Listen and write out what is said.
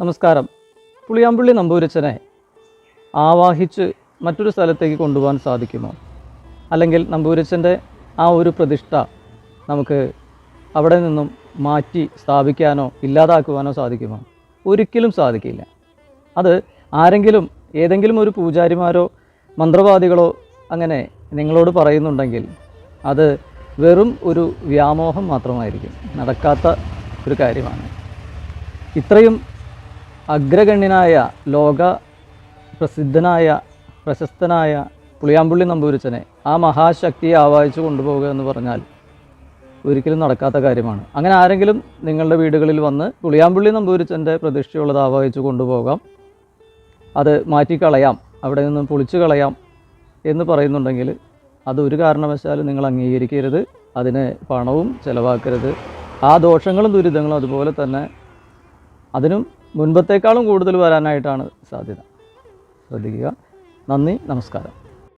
നമസ്കാരം. പുളിയാമ്പുള്ളി നമ്പൂരച്ചനെ ആവാഹിച്ച് മറ്റൊരു സ്ഥലത്തേക്ക് കൊണ്ടുപോകാൻ സാധിക്കുമോ? അല്ലെങ്കിൽ നമ്പൂരച്ചന്റെ ആ ഒരു പ്രതിഷ്ഠ നമുക്ക് അവിടെ നിന്നും മാറ്റി സ്ഥാപിക്കാനോ ഇല്ലാതാക്കുവാനോ സാധിക്കുമോ? ഒരിക്കലും സാധിക്കില്ല. അത് ആരെങ്കിലും ഏതെങ്കിലും ഒരു പൂജാരിമാരോ മന്ത്രവാദികളോ അങ്ങനെ നിങ്ങളോട് പറയുന്നുണ്ടെങ്കിൽ അത് വെറും ഒരു വ്യാമോഹം മാത്രമായിരിക്കും. നടക്കാത്ത ഒരു കാര്യമാണ്. ഇത്രയും അഗ്രഗണ്യനായ ലോക പ്രസിദ്ധനായ പ്രശസ്തനായ പുളിയാമ്പുള്ളി നമ്പൂരിച്ചനെ ആ മഹാശക്തിയെ ആവാഹിച്ചു കൊണ്ടുപോവുക എന്ന് പറഞ്ഞാൽ ഒരിക്കലും നടക്കാത്ത കാര്യമാണ്. അങ്ങനെ ആരെങ്കിലും നിങ്ങളുടെ വീടുകളിൽ വന്ന് പുളിയാമ്പുള്ളി നമ്പൂരിച്ചന്റെ പ്രതീക്ഷയുള്ളത് ആവാഹിച്ചു കൊണ്ടുപോകാം അത് മാറ്റിക്കളയാം അവിടെ നിന്ന് പൊളിച്ചു കളയാം എന്ന് പറയുന്നുണ്ടെങ്കിൽ അതൊരു കാരണവശാലും നിങ്ങൾ അംഗീകരിക്കരുത് അതിന് പണവും ചിലവാക്കരുത്. ആ ദോഷങ്ങളും ദുരിതങ്ങളും അതുപോലെ തന്നെ അതിനും മുൻപത്തേക്കാളും കൂടുതൽ വരാനായിട്ടാണ് സാധ്യത. ശ്രദ്ധിക്കുക. നന്ദി നമസ്കാരം.